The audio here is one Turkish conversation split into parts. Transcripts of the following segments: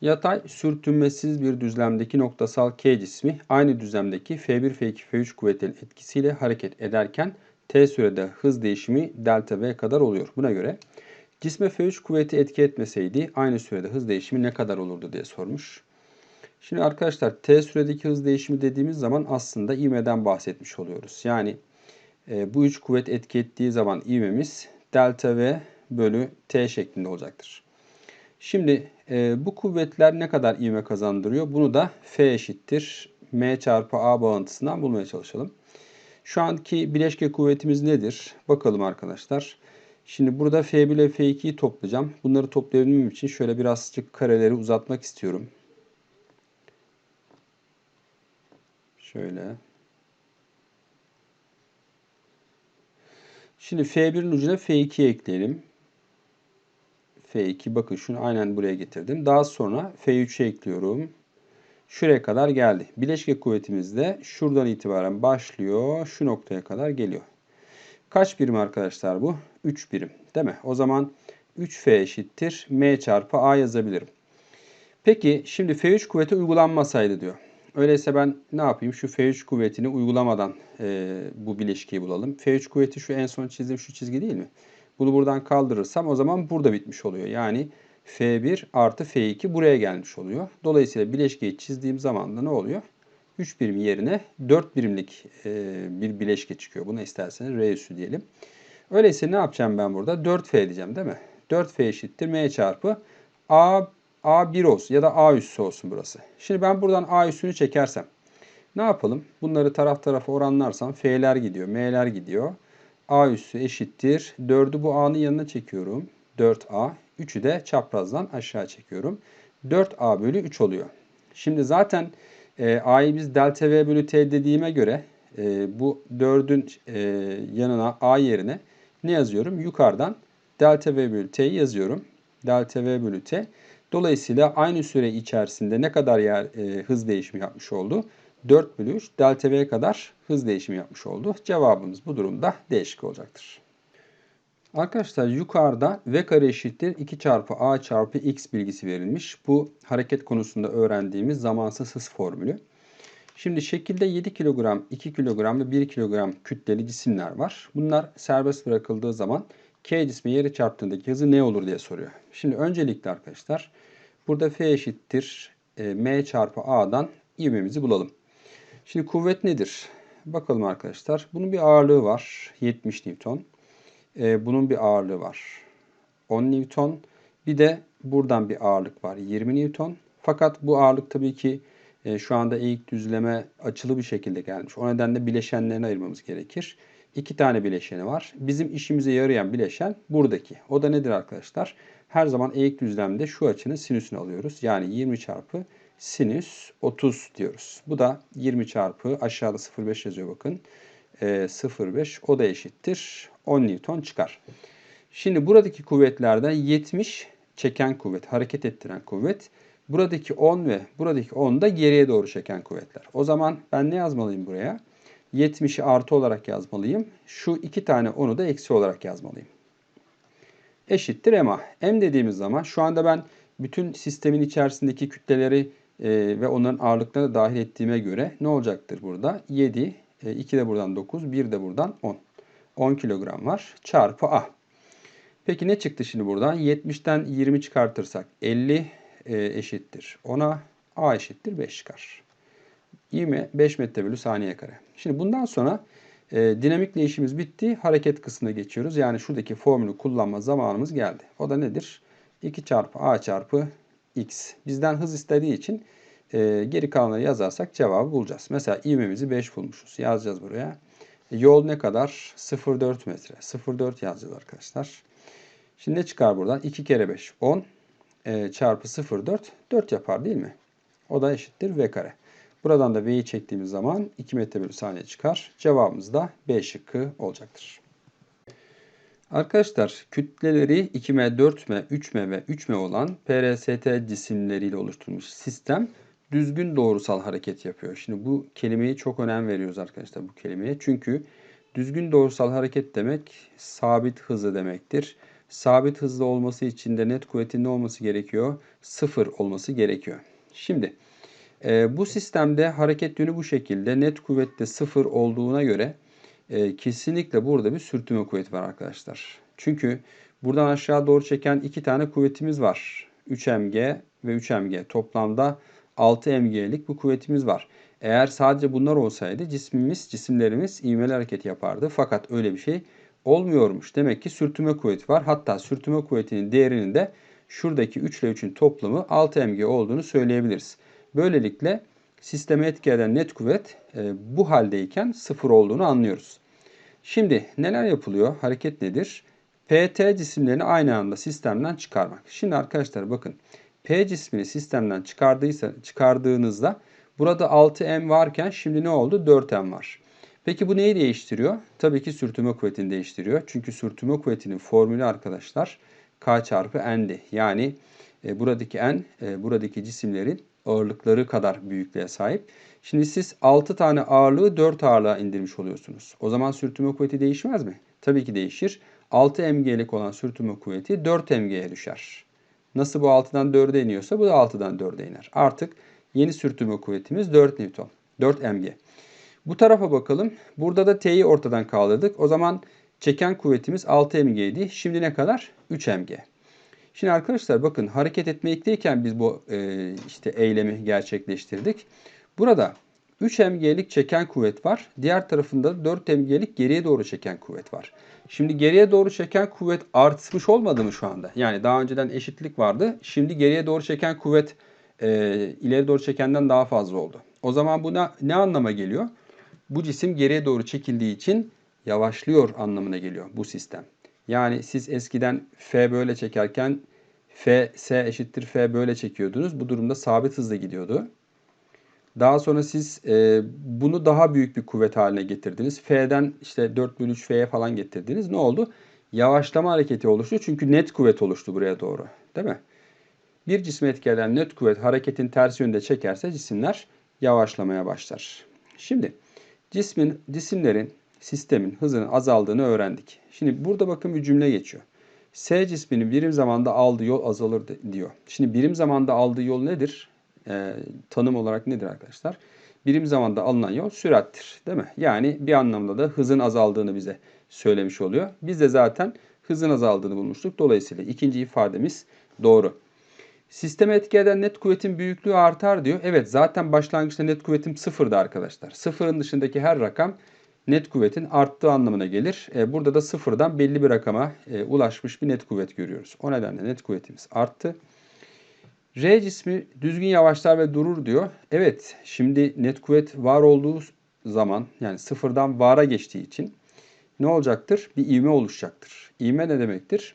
Yatay sürtünmesiz bir düzlemdeki noktasal K cismi aynı düzlemdeki F1, F2, F3 kuvvetlerin etkisiyle hareket ederken T sürede hız değişimi delta V kadar oluyor. Buna göre cisme F3 kuvveti etki etmeseydi aynı sürede hız değişimi ne kadar olurdu diye sormuş. Şimdi arkadaşlar T süredeki hız değişimi dediğimiz zaman aslında ivmeden bahsetmiş oluyoruz. Yani e, bu üç kuvvet etki ettiği zaman ivmemiz delta V bölü T şeklinde olacaktır. Şimdi e, bu kuvvetler ne kadar ivme kazandırıyor? Bunu da F eşittir M çarpı A bağıntısından bulmaya çalışalım. Şu anki bileşke kuvvetimiz nedir? Bakalım arkadaşlar. Şimdi burada F1 ile F2'yi toplayacağım. Bunları toplayabilmem için şöyle birazcık kareleri uzatmak istiyorum. Şöyle. Şimdi F1'in ucuna F2 ekleyelim. F2 bakın şunu aynen buraya getirdim. Daha sonra F3'e ekliyorum. Şuraya kadar geldi. Bileşke kuvvetimiz de şuradan itibaren başlıyor. Şu noktaya kadar geliyor. Kaç birim arkadaşlar bu? 3 birim değil mi? O zaman 3F eşittir M çarpı A yazabilirim. Peki şimdi F3 kuvveti uygulanmasaydı diyor. Öyleyse ben ne yapayım? Şu F3 kuvvetini uygulamadan e, bu bileşkeyi bulalım. F3 kuvveti şu en son çizdiğim şu çizgi değil mi? Bunu buradan kaldırırsam o zaman burada bitmiş oluyor. Yani F1 artı F2 buraya gelmiş oluyor. Dolayısıyla bileşkeyi çizdiğim zaman da ne oluyor? 3 birim yerine 4 birimlik e, bir bileşke çıkıyor. Buna isterseniz R üssü diyelim. Öyleyse ne yapacağım ben burada? 4F diyeceğim değil mi? 4F eşittir M çarpı A, A1 olsun ya da A üssü olsun burası. Şimdi ben buradan A üssünü çekersem ne yapalım? Bunları taraf tarafa oranlarsam F'ler gidiyor, M'ler gidiyor. A üssü eşittir. 4'ü bu A'nın yanına çekiyorum. 4A. 3'ü de çaprazdan aşağı çekiyorum. 4A bölü 3 oluyor. Şimdi zaten e, A'yı biz delta V bölü T dediğime göre e, bu 4'ün e, yanına A yerine ne yazıyorum? Yukarıdan delta V bölü T'yi yazıyorum. Delta V bölü T. Dolayısıyla aynı süre içerisinde ne kadar yer, e, hız değişimi yapmış oldu? 4 bölü 3 delta V kadar hız değişimi yapmış oldu. Cevabımız bu durumda değişik olacaktır. Arkadaşlar yukarıda V kare eşittir 2 çarpı A çarpı X bilgisi verilmiş. Bu hareket konusunda öğrendiğimiz zamansız hız formülü. Şimdi şekilde 7 kilogram, 2 kilogram ve 1 kilogram kütleli cisimler var. Bunlar serbest bırakıldığı zaman K cismi yere çarptığındaki hızı ne olur diye soruyor. Şimdi öncelikle arkadaşlar burada F eşittir e, M çarpı A'dan ivmemizi bulalım. Şimdi kuvvet nedir? Bakalım arkadaşlar. Bunun bir ağırlığı var. 70 Newton. Ee, bunun bir ağırlığı var. 10 Newton. Bir de buradan bir ağırlık var. 20 Newton. Fakat bu ağırlık tabii ki e, şu anda eğik düzleme açılı bir şekilde gelmiş. O nedenle bileşenlerini ayırmamız gerekir. İki tane bileşeni var. Bizim işimize yarayan bileşen buradaki. O da nedir arkadaşlar? Her zaman eğik düzlemde şu açının sinüsünü alıyoruz. Yani 20 çarpı sinüs 30 diyoruz. Bu da 20 çarpı aşağıda 0,5 yazıyor bakın. E, 0,5 o da eşittir 10 Newton çıkar. Şimdi buradaki kuvvetlerden 70 çeken kuvvet, hareket ettiren kuvvet. Buradaki 10 ve buradaki 10 da geriye doğru çeken kuvvetler. O zaman ben ne yazmalıyım buraya? 70'i artı olarak yazmalıyım. Şu iki tane 10'u da eksi olarak yazmalıyım. Eşittir MA. M dediğimiz zaman şu anda ben bütün sistemin içerisindeki kütleleri e, ve onların ağırlıklarını dahil ettiğime göre ne olacaktır burada? 7, e, 2 de buradan 9, 1 de buradan 10. 10 kilogram var çarpı A. Peki ne çıktı şimdi buradan? 70'ten 20 çıkartırsak 50 e, eşittir 10'a A eşittir 5 çıkar. İğme 5 metre bölü saniye kare. Şimdi bundan sonra e, dinamikle işimiz bitti. Hareket kısmına geçiyoruz. Yani şuradaki formülü kullanma zamanımız geldi. O da nedir? 2 çarpı A çarpı X. Bizden hız istediği için e, geri kalanları yazarsak cevabı bulacağız. Mesela ivmemizi 5 bulmuşuz. Yazacağız buraya. Yol ne kadar? 0,4 metre. 0,4 yazacağız arkadaşlar. Şimdi ne çıkar buradan? 2 kere 5 10 e, çarpı 0,4 4 yapar değil mi? O da eşittir V kare. Buradan da V'yi çektiğimiz zaman 2 metre bölü saniye çıkar. Cevabımız da B şıkkı olacaktır. Arkadaşlar kütleleri 2M, 4M, 3M ve 3M olan PRST cisimleriyle oluşturulmuş sistem düzgün doğrusal hareket yapıyor. Şimdi bu kelimeyi çok önem veriyoruz arkadaşlar bu kelimeye. Çünkü düzgün doğrusal hareket demek sabit hızı demektir. sabit hızlı olması için de net kuvvetin ne olması gerekiyor? Sıfır olması gerekiyor. Şimdi e, bu sistemde hareket yönü bu şekilde. Net kuvvette sıfır olduğuna göre e, kesinlikle burada bir sürtünme kuvveti var arkadaşlar. Çünkü buradan aşağı doğru çeken iki tane kuvvetimiz var. 3 mg ve 3 mg. Toplamda 6 mg'lik bir kuvvetimiz var. Eğer sadece bunlar olsaydı cismimiz, cisimlerimiz ivmeli hareket yapardı. Fakat öyle bir şey olmuyormuş. Demek ki sürtünme kuvveti var. Hatta sürtünme kuvvetinin değerinin de şuradaki 3 ile 3'ün toplamı 6 mg olduğunu söyleyebiliriz. Böylelikle sisteme etki eden net kuvvet e, bu haldeyken sıfır olduğunu anlıyoruz. Şimdi neler yapılıyor? Hareket nedir? PT cisimlerini aynı anda sistemden çıkarmak. Şimdi arkadaşlar bakın P cismini sistemden çıkardıysa, çıkardığınızda burada 6M varken şimdi ne oldu? 4M var. Peki bu neyi değiştiriyor? Tabii ki sürtünme kuvvetini değiştiriyor. Çünkü sürtünme kuvvetinin formülü arkadaşlar K çarpı N'di. Yani e, buradaki N e, buradaki cisimlerin ağırlıkları kadar büyüklüğe sahip. Şimdi siz 6 tane ağırlığı 4 ağırlığa indirmiş oluyorsunuz. O zaman sürtünme kuvveti değişmez mi? Tabii ki değişir. 6 mg'lik olan sürtünme kuvveti 4 mg'ye düşer. Nasıl bu 6'dan 4'e iniyorsa bu da 6'dan 4'e iner. Artık yeni sürtünme kuvvetimiz 4 Newton. 4 mg. Bu tarafa bakalım. Burada da T'yi ortadan kaldırdık. O zaman çeken kuvvetimiz 6 mg'ydi. Şimdi ne kadar? 3 mg. Şimdi arkadaşlar bakın hareket etmekteyken biz bu e, işte eylemi gerçekleştirdik. Burada 3 mg'lik çeken kuvvet var. Diğer tarafında 4 mg'lik geriye doğru çeken kuvvet var. Şimdi geriye doğru çeken kuvvet artmış olmadı mı şu anda? Yani daha önceden eşitlik vardı. Şimdi geriye doğru çeken kuvvet e, ileri doğru çekenden daha fazla oldu. O zaman bu ne, ne anlama geliyor? Bu cisim geriye doğru çekildiği için yavaşlıyor anlamına geliyor bu sistem. Yani siz eskiden F böyle çekerken F, S eşittir F böyle çekiyordunuz. Bu durumda sabit hızla gidiyordu. Daha sonra siz e, bunu daha büyük bir kuvvet haline getirdiniz. F'den işte 4 bölü 3 F'ye falan getirdiniz. Ne oldu? Yavaşlama hareketi oluştu. Çünkü net kuvvet oluştu buraya doğru. Değil mi? Bir cisme etkileyen net kuvvet hareketin ters yönde çekerse cisimler yavaşlamaya başlar. Şimdi cismin, cisimlerin, sistemin hızının azaldığını öğrendik. Şimdi burada bakın bir cümle geçiyor. S cisminin birim zamanda aldığı yol azalır diyor. Şimdi birim zamanda aldığı yol nedir? e, tanım olarak nedir arkadaşlar? Birim zamanda alınan yol sürattir. Değil mi? Yani bir anlamda da hızın azaldığını bize söylemiş oluyor. Biz de zaten hızın azaldığını bulmuştuk. Dolayısıyla ikinci ifademiz doğru. Sisteme etki eden net kuvvetin büyüklüğü artar diyor. Evet zaten başlangıçta net kuvvetim sıfırdı arkadaşlar. Sıfırın dışındaki her rakam net kuvvetin arttığı anlamına gelir. E, burada da sıfırdan belli bir rakama e, ulaşmış bir net kuvvet görüyoruz. O nedenle net kuvvetimiz arttı. R cismi düzgün yavaşlar ve durur diyor. Evet şimdi net kuvvet var olduğu zaman yani sıfırdan vara geçtiği için ne olacaktır? Bir ivme oluşacaktır. İvme ne demektir?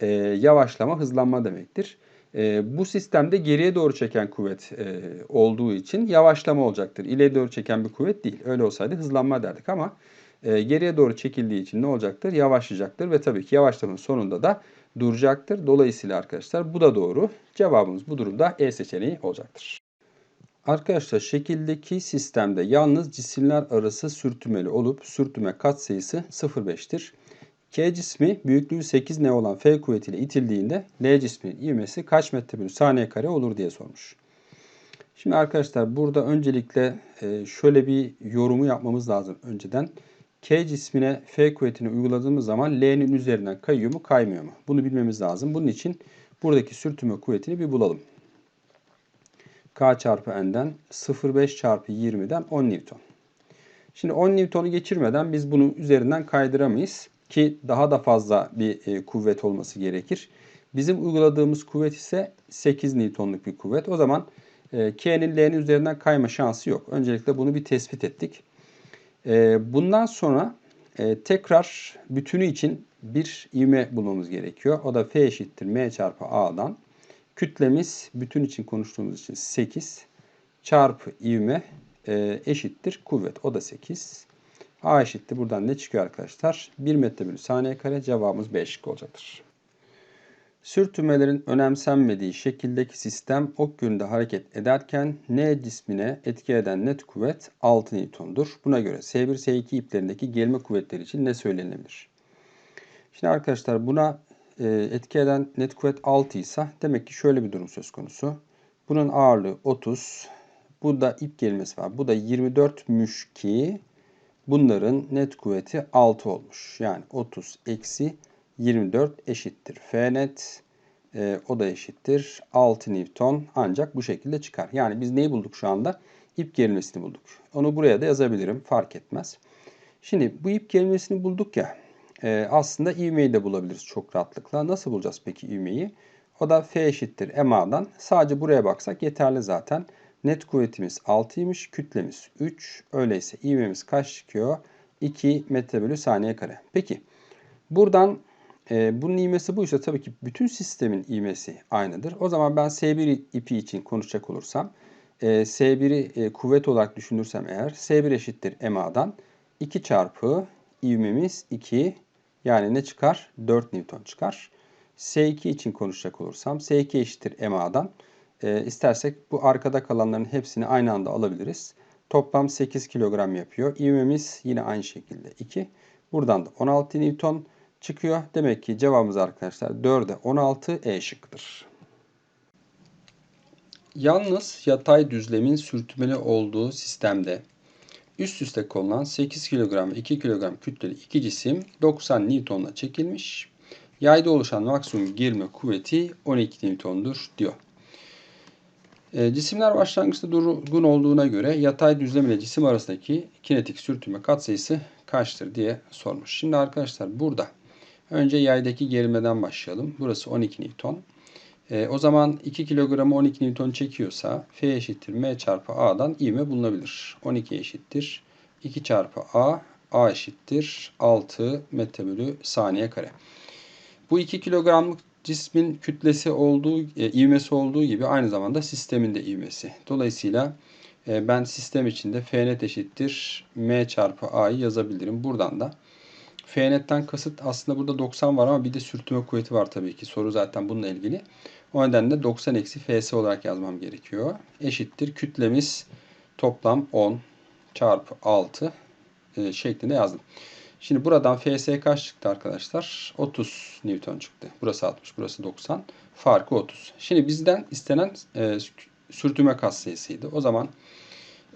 Ee, yavaşlama, hızlanma demektir. Ee, bu sistemde geriye doğru çeken kuvvet e, olduğu için yavaşlama olacaktır. İleri doğru çeken bir kuvvet değil. Öyle olsaydı hızlanma derdik ama e, geriye doğru çekildiği için ne olacaktır? Yavaşlayacaktır ve tabii ki yavaşlamanın sonunda da duracaktır. Dolayısıyla arkadaşlar bu da doğru. Cevabımız bu durumda E seçeneği olacaktır. Arkadaşlar şekildeki sistemde yalnız cisimler arası sürtünmeli olup sürtünme katsayısı 0,5'tir. K cismi büyüklüğü 8 ne olan F kuvvetiyle itildiğinde L cisminin ivmesi kaç metre bölü saniye kare olur diye sormuş. Şimdi arkadaşlar burada öncelikle e, şöyle bir yorumu yapmamız lazım önceden. K cismine F kuvvetini uyguladığımız zaman L'nin üzerinden kayıyor mu kaymıyor mu? Bunu bilmemiz lazım. Bunun için buradaki sürtünme kuvvetini bir bulalım. K çarpı N'den 0,5 çarpı 20'den 10 Newton. Şimdi 10 Newton'u geçirmeden biz bunu üzerinden kaydıramayız. Ki daha da fazla bir e, kuvvet olması gerekir. Bizim uyguladığımız kuvvet ise 8 Newton'luk bir kuvvet. O zaman e, K'nin L'nin üzerinden kayma şansı yok. Öncelikle bunu bir tespit ettik. Ee, bundan sonra e, tekrar bütünü için bir ivme bulmamız gerekiyor. O da F eşittir M çarpı A'dan. Kütlemiz bütün için konuştuğumuz için 8 çarpı ivme e, eşittir kuvvet. O da 8. A eşittir. Buradan ne çıkıyor arkadaşlar? 1 metre bölü saniye kare cevabımız B şıkkı olacaktır. Sürtünmelerin önemsenmediği şekildeki sistem ok yönünde hareket ederken N cismine etki eden net kuvvet 6 Newton'dur. Buna göre S1, S2 iplerindeki gelme kuvvetleri için ne söylenebilir? Şimdi arkadaşlar buna e, etki eden net kuvvet 6 ise demek ki şöyle bir durum söz konusu. Bunun ağırlığı 30. Burada ip gerilmesi var. Bu da 24'müş ki bunların net kuvveti 6 olmuş. Yani 30 eksi 24 eşittir. F net e, o da eşittir. 6 Newton ancak bu şekilde çıkar. Yani biz neyi bulduk şu anda? İp gerilmesini bulduk. Onu buraya da yazabilirim. Fark etmez. Şimdi bu ip gerilmesini bulduk ya. E, aslında ivmeyi de bulabiliriz çok rahatlıkla. Nasıl bulacağız peki ivmeyi? O da F eşittir MA'dan. Sadece buraya baksak yeterli zaten. Net kuvvetimiz 6'ymış. Kütlemiz 3. Öyleyse ivmemiz kaç çıkıyor? 2 metre bölü saniye kare. Peki buradan e, bunun ivmesi buysa tabii ki bütün sistemin ivmesi aynıdır. O zaman ben S1 ipi için konuşacak olursam e, S1'i e, kuvvet olarak düşünürsem eğer S1 eşittir MA'dan 2 çarpı ivmemiz 2 yani ne çıkar? 4 Newton çıkar. S2 için konuşacak olursam S2 eşittir MA'dan. E, istersek bu arkada kalanların hepsini aynı anda alabiliriz. Toplam 8 kilogram yapıyor. İvmemiz yine aynı şekilde 2. Buradan da 16 Newton çıkıyor. Demek ki cevabımız arkadaşlar 4'e 16 E şıkkıdır. Yalnız yatay düzlemin sürtünmeli olduğu sistemde üst üste konulan 8 kilogram ve 2 kilogram kütleli iki cisim 90 Newton'la çekilmiş. Yayda oluşan maksimum girme kuvveti 12 Newton'dur diyor. E, cisimler başlangıçta durgun olduğuna göre yatay düzlem ile cisim arasındaki kinetik sürtünme katsayısı kaçtır diye sormuş. Şimdi arkadaşlar burada önce yaydaki gerilmeden başlayalım. Burası 12 Newton. E, o zaman 2 kilogramı 12 Newton çekiyorsa F eşittir M çarpı A'dan ivme bulunabilir. 12 eşittir 2 çarpı A, A eşittir 6 metre bölü saniye kare. Bu 2 kilogramlık cismin kütlesi olduğu, e, ivmesi olduğu gibi aynı zamanda sistemin de ivmesi. Dolayısıyla e, ben sistem içinde F net eşittir M çarpı A'yı yazabilirim. Buradan da F netten kasıt aslında burada 90 var ama bir de sürtünme kuvveti var tabii ki. Soru zaten bununla ilgili. O nedenle 90 eksi Fs olarak yazmam gerekiyor. Eşittir kütlemiz toplam 10 çarpı 6 e, şeklinde yazdım. Şimdi buradan Fs kaç çıktı arkadaşlar? 30 Newton çıktı. Burası 60, burası 90. Farkı 30. Şimdi bizden istenen e, sürtünme katsayısıydı. O zaman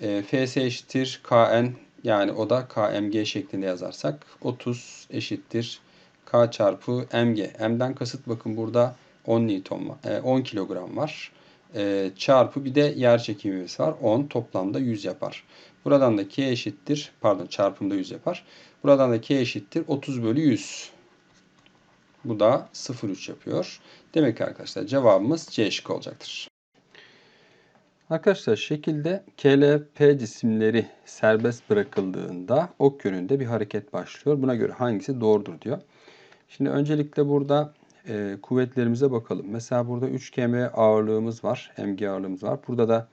e, Fs eşittir Kn yani o da Kmg şeklinde yazarsak 30 eşittir K çarpı mg. M'den kasıt bakın burada 10 Newton var. E, 10 kilogram var. E, çarpı bir de yer çekimimiz var. 10 toplamda 100 yapar. Buradan da K eşittir. Pardon çarpımda 100 yapar. Buradan da K eşittir. 30 bölü 100. Bu da 0,3 yapıyor. Demek ki arkadaşlar cevabımız C şık olacaktır. Arkadaşlar şekilde KLP cisimleri serbest bırakıldığında ok yönünde bir hareket başlıyor. Buna göre hangisi doğrudur diyor. Şimdi öncelikle burada e, kuvvetlerimize bakalım. Mesela burada 3 km ağırlığımız var. mg ağırlığımız var. Burada da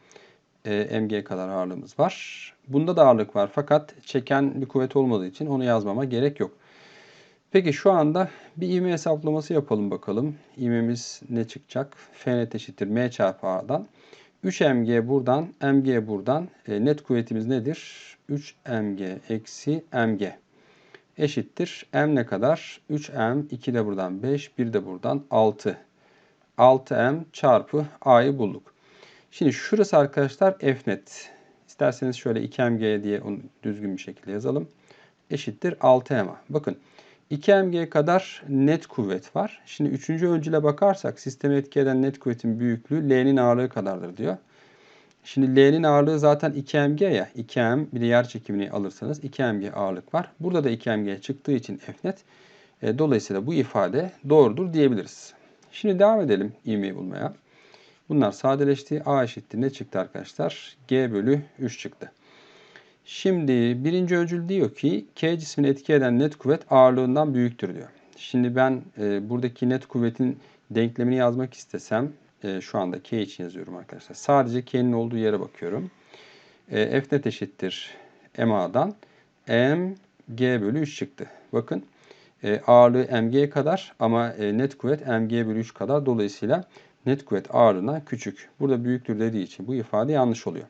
e, mg kadar ağırlığımız var. Bunda da ağırlık var fakat çeken bir kuvvet olmadığı için onu yazmama gerek yok. Peki şu anda bir ivme hesaplaması yapalım bakalım. İvmemiz ne çıkacak? F net eşittir m çarpı a'dan. 3 mg buradan, mg buradan. E, net kuvvetimiz nedir? 3 mg eksi mg eşittir. M ne kadar? 3M, 2 de buradan 5, 1 de buradan 6. 6M çarpı A'yı bulduk. Şimdi şurası arkadaşlar F net. İsterseniz şöyle 2mg diye onu düzgün bir şekilde yazalım. Eşittir 6m. Bakın 2mg kadar net kuvvet var. Şimdi üçüncü öncüle bakarsak sistemi etki eden net kuvvetin büyüklüğü L'nin ağırlığı kadardır diyor. Şimdi L'nin ağırlığı zaten 2mg ya. 2m bir de yer çekimini alırsanız 2mg ağırlık var. Burada da 2mg çıktığı için F. E, dolayısıyla bu ifade doğrudur diyebiliriz. Şimdi devam edelim ivmeyi bulmaya. Bunlar sadeleşti. A eşittir ne çıktı arkadaşlar? G bölü 3 çıktı. Şimdi birinci öncül diyor ki K cismini etki eden net kuvvet ağırlığından büyüktür diyor. Şimdi ben e, buradaki net kuvvetin denklemini yazmak istesem e, şu anda K için yazıyorum arkadaşlar. Sadece K'nin olduğu yere bakıyorum. E, F net eşittir MA'dan M G bölü 3 çıktı. Bakın e, ağırlığı MG kadar ama e, net kuvvet MG bölü 3 kadar. Dolayısıyla net kuvvet ağırlığına küçük. Burada büyüktür dediği için bu ifade yanlış oluyor.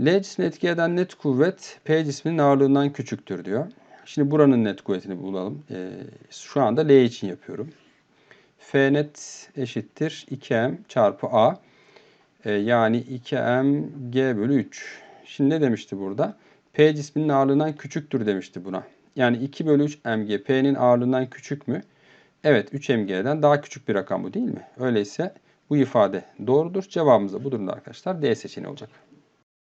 L cismini etki eden net kuvvet P cisminin ağırlığından küçüktür diyor. Şimdi buranın net kuvvetini bulalım. E, şu anda L için yapıyorum. F net eşittir 2M çarpı A. E, yani 2M G bölü 3. Şimdi ne demişti burada? P cisminin ağırlığından küçüktür demişti buna. Yani 2 bölü 3 mg P'nin ağırlığından küçük mü? Evet 3 mg'den daha küçük bir rakam bu değil mi? Öyleyse bu ifade doğrudur. Cevabımız da bu durumda arkadaşlar D seçeneği olacak.